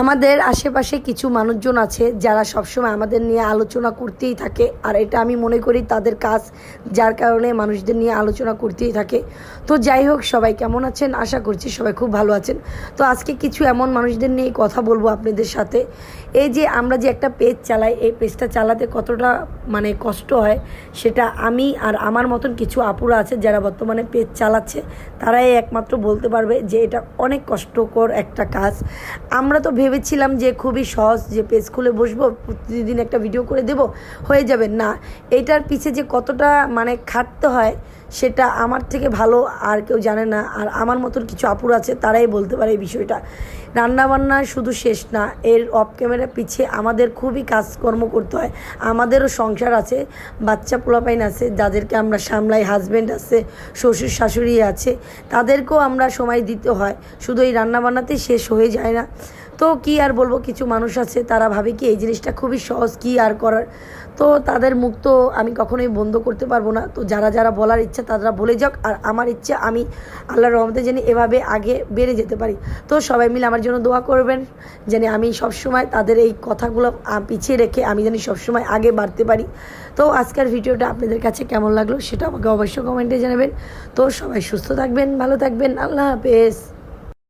আমাদের আশেপাশে কিছু মানুষজন আছে যারা সবসময় আমাদের নিয়ে আলোচনা করতেই থাকে। আর এটা আমি মনে করি তাদের কাজ, যার কারণে মানুষদের নিয়ে আলোচনা করতেই থাকে। তো যাই হোক, সবাই কেমন আছেন? আশা করছি সবাই খুব ভালো আছেন। তো আজকে কিছু এমন মানুষদের নিয়ে কথা বলব আপনাদের সাথে। এই যে আমরা যে একটা পেজ চালাই, এই পেজটা চালাতে কতটা মানে কষ্ট হয়, সেটা আমি আর আমার মতন কিছু আপুরা আছে যারা বর্তমানে পেজ চালাচ্ছে, তারাই একমাত্র বলতে পারবে যে এটা অনেক কষ্টকর একটা কাজ। আমরা তো ভেবেছিলাম যে খুবই সহজ যে পেজ খুলে বসবো, প্রতিদিন একটা ভিডিও করে দেব, হয়ে যাবে। না এইটার পিছে যে কতটা মানে খাটতে হয়, সেটা আমার থেকে ভালো আর কেউ জানে না। আর আমার মতন কিছু আপুর আছে, তারাই বলতে পারে এই বিষয়টা। রান্নাবান্না শুধু শেষ না, এর অফ ক্যামেরা পিছিয়ে আমাদের খুবই কাজকর্ম করতে হয়। আমাদেরও সংসার আছে, বাচ্চা পোলাপাইন আছে, যাদেরকে আমরা সামলাই হাজব্যান্ড আছে, শ্বশুর শাশুড়ি আছে, তাদেরকেও আমরা সময় দিতে হয়। শুধু এই রান্নাবান্নাতেই শেষ হয়ে যায় না। তো কি আর বলব, কিছু মানুষ আছে, তারা ভাবে কি এই জিনিসটা খুবই সহজ, কি আর করার? তো তাদের মুখ তো আমি কখনোই বন্ধ করতে পারব না। তো যারা যারা বলার ইচ্ছা, তারা বলে যাক, আর আমার ইচ্ছা, আমি আল্লাহর রহমতে যেন এভাবে আগে বেড়ে যেতে পারি। তো সবাই মিলে আমার জন্য দোয়া করবেন যেন আমি সবসময় তাদের এই কথাগুলো পিছিয়ে রেখে আমি যেন সবসময় আগে বাড়তে পারি। তো আজকের ভিডিওটা আপনাদের কাছে কেমন লাগল, সেটা আমাকে অবশ্যই কমেন্টে জানাবেন। তো সবাই সুস্থ থাকবেন, ভালো থাকবেন, আল্লাহ হাফেজ।